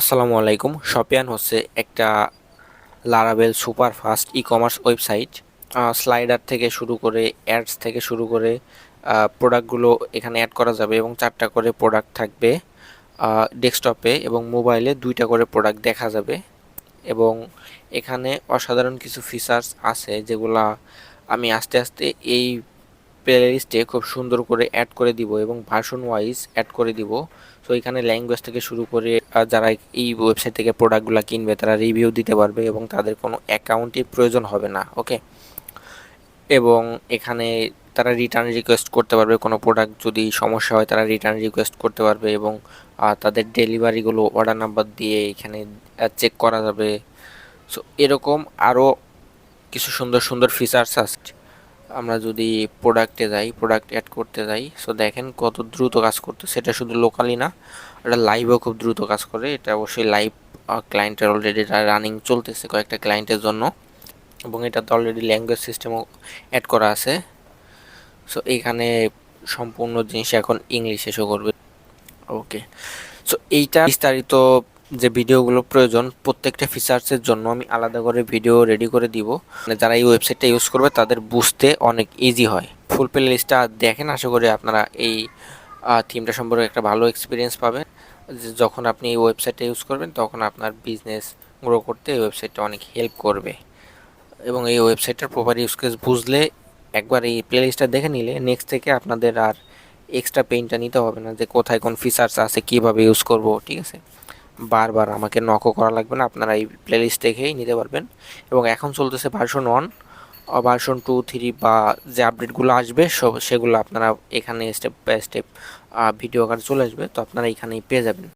আসসালামু আলাইকুম। শপিয়ান হচ্ছে একটা লারাবেল super fast e commerce website slider থেকে শুরু করে অ্যাডস থেকে শুরু করে প্রোডাক্টগুলো এখানে অ্যাড করা যাবে এবং চারটা করে প্রোডাক্ট থাকবে ডেস্কটপে এবং মোবাইলে দুইটা করে প্রোডাক্ট দেখা যাবে। এবং এখানে অসাধারণ কিছু ফিচার্স আছে যেগুলা আমি আস্তে আস্তে এই প্লে লিস্টে খুব সুন্দর করে অ্যাড করে দিব এবং ভার্সন ওয়াইজ অ্যাড করে দিব। সো এখানে ল্যাঙ্গুয়েজ থেকে শুরু করে যারা এই ওয়েবসাইট থেকে প্রোডাক্টগুলো কিনবে, তারা রিভিউ দিতে পারবে এবং তাদের কোনো অ্যাকাউন্টই প্রয়োজন হবে না ওকে এবং এখানে তারা রিটার্ন রিকোয়েস্ট করতে পারবে, কোনো প্রোডাক্ট যদি সমস্যা হয়, তারা রিটার্ন রিকোয়েস্ট করতে পারবে এবং তাদের ডেলিভারিগুলো অর্ডার নাম্বার দিয়ে এখানে চেক করা যাবে। সো এরকম আরও কিছু সুন্দর সুন্দর ফিচার্স আছে। আমরা যদি প্রোডাক্টে যাই প্রোডাক্ট অ্যাড করতে যাই সো দেখেন কত দ্রুত কাজ করতে, সেটা শুধু লোকালি না, এটা লাইভও খুব দ্রুত কাজ করে, এটা অবশ্যই লাইভ ক্লায়েন্টের অলরেডি রানিং চলতেছে কয়েকটা ক্লায়েন্টের জন্য, এবং এটাতে অলরেডি ল্যাঙ্গুয়েজ সিস্টেমও অ্যাড করা আছে সো এখানে সম্পূর্ণ জিনিস এখন ইংলিশে শো করবে ওকে সো এইটা বিস্তারিত যে ভিডিওগুলো প্রয়োজন, প্রত্যেকটা ফিচার্সের জন্য আমি আলাদা করে ভিডিও রেডি করে দিব। মানে যারা এই ওয়েবসাইটটা ইউজ করবে, তাদের বুঝতে অনেক ইজি হয়। ফুল প্লে লিস্টটা দেখেন, আশা করি আপনারা এই থিমটা সম্পর্কে একটা ভালো এক্সপিরিয়েন্স পাবেন। যখন আপনি এই ওয়েবসাইটটা ইউজ করবেন, তখন আপনার বিজনেস গ্রো করতে এই ওয়েবসাইটটা অনেক হেল্প করবে। এবং এই ওয়েবসাইটটার প্রপার ইউজ কেস বুঝলে একবার এই প্লে লিস্টটা দেখে নিলে নেক্সট থেকে আপনাদের আর এক্সট্রা পেইনটা নিতে হবে না, যে কোথায় কোন ফিচার্স আছে, কীভাবে ইউজ করব, ঠিক আছে? বারবার আমাকে নকও করা লাগবে না, আপনারা এই প্লেলিস্ট দেখেই নিতে পারবেন। এবং এখন চলতেছে version one version two three বা যে আপডেটগুলো আসবে, সব সেগুলো আপনারা এখানে স্টেপ বাই স্টেপ ভিডিও আকারে চলে আসবে, তো আপনারা এখানেই পেয়ে যাবেন।